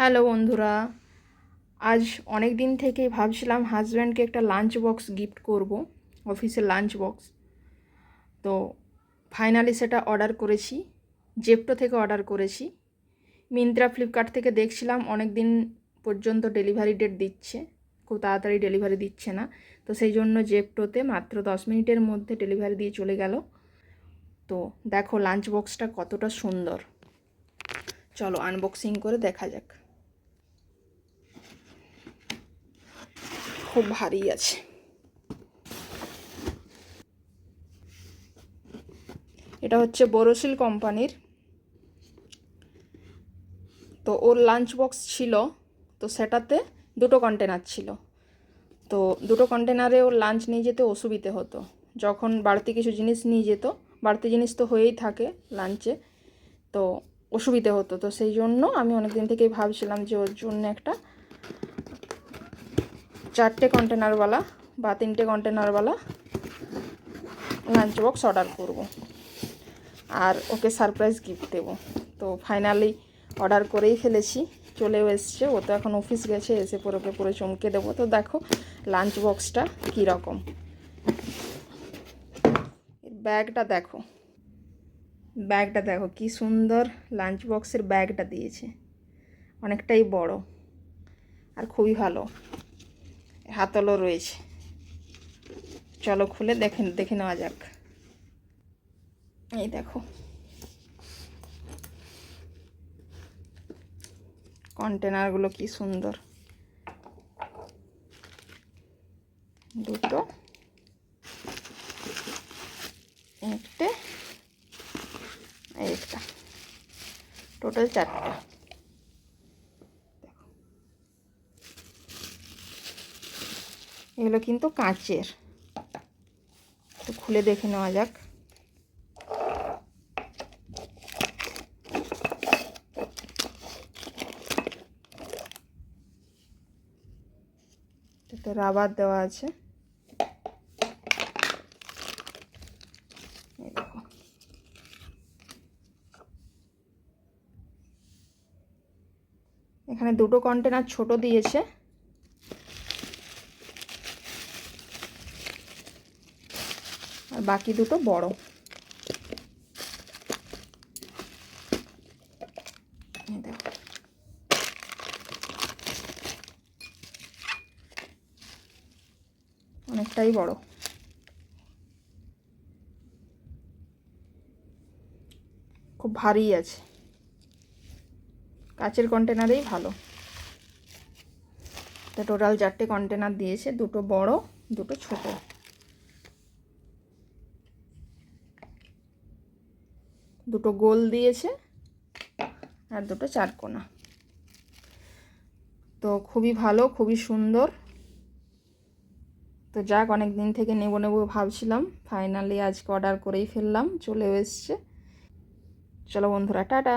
Hello বন্ধুরা, আজ অনেক দিন থেকেই ভাবছিলাম হাজব্যান্ডকে একটা লাঞ্চ বক্স গিফট করব অফিসের লাঞ্চ বক্স তো ফাইনালি সেটা অর্ডার করেছি জেপটো থেকে অর্ডার করেছি। মিন্ত্রা ফ্লিপকার্ট থেকে দেখছিলাম অনেক দিন পর্যন্ত ডেলিভারি ডেট দিচ্ছে, খুব তাড়াতাড়ি ডেলিভারি দিচ্ছে না। তো সেই জন্য জেপটোতে মাত্র দশ মিনিটের মধ্যে ডেলিভারি দিয়ে চলে গেল। তো দেখো লাঞ্চ বক্সটা কতটা সুন্দর। চলো আনবক্সিং করে দেখা যাক। খুব ভারী আছে। এটা হচ্ছে বোরোসিল কোম্পানির। তো ওর লাঞ্চ বক্স ছিল, তো সেটাতে দুটো কন্টেনার ছিল। তো দুটো কন্টেনারে ওর লাঞ্চ নিয়ে যেতে অসুবিধে হতো। যখন বাড়তি কিছু জিনিস নিয়ে যেত, বাড়তি জিনিস তো হয়েই থাকে লাঞ্চে তো অসুবিধে হতো। তো সেই জন্য আমি অনেক দিন থেকেই ভাবছিলাম যে ওর জন্য একটা চারটে কন্টেনারওয়ালা বা তিনটে কন্টেনারওয়ালা লাঞ্চ বক্স অর্ডার করব। আর ওকে সারপ্রাইজ গিফট দেবো। তো ফাইনালি অর্ডার করেই ফেলেছি, চলেও এসছে। ও তো এখন অফিস গেছে, এসে পরে ওকে পুরো চমকে দেবো। তো দেখো লাঞ্চ বক্সটা কীরকম ব্যাগটা দেখো। ব্যাগটা দেখো, কি সুন্দর লাঞ্চ বক্সের ব্যাগটা দিয়েছে। অনেকটাই বড় আর খুবই ভালো। হাতলও রয়েছে। চলো খুলে দেখে দেখে নেওয়া যাক। এই দেখো। কন্টেনারগুলো কি সুন্দর। দুটো। একটা। একটা। টোটাল চারটা। এগুলো কিন্তু কাঁচের। তো খুলে দেখে নেওয়া যাক। রাবার দেওয়া আছে। এখানে দুটো কন্টেনার ছোট দিয়েছে। আর বাকি দুটো বড়। অনেকটাই বড়। খুব ভারী আছে। কাচের কন্টেনারেই ভালো। তো টোটাল চারটে কন্টেনার দিয়েছে, দুটো বড়, দুটো ছোট। দুটো গোল দিয়েছে আর দুটো চার চারকোনা তো খুবই ভালো, খুবই সুন্দর। তো যাক, অনেক দিন থেকে নেব নেব ভাবছিলাম। ফাইনালি আজকে অর্ডার করেই ফেললাম, চলেও এসছে। চলো বন্ধুরা, টাটা।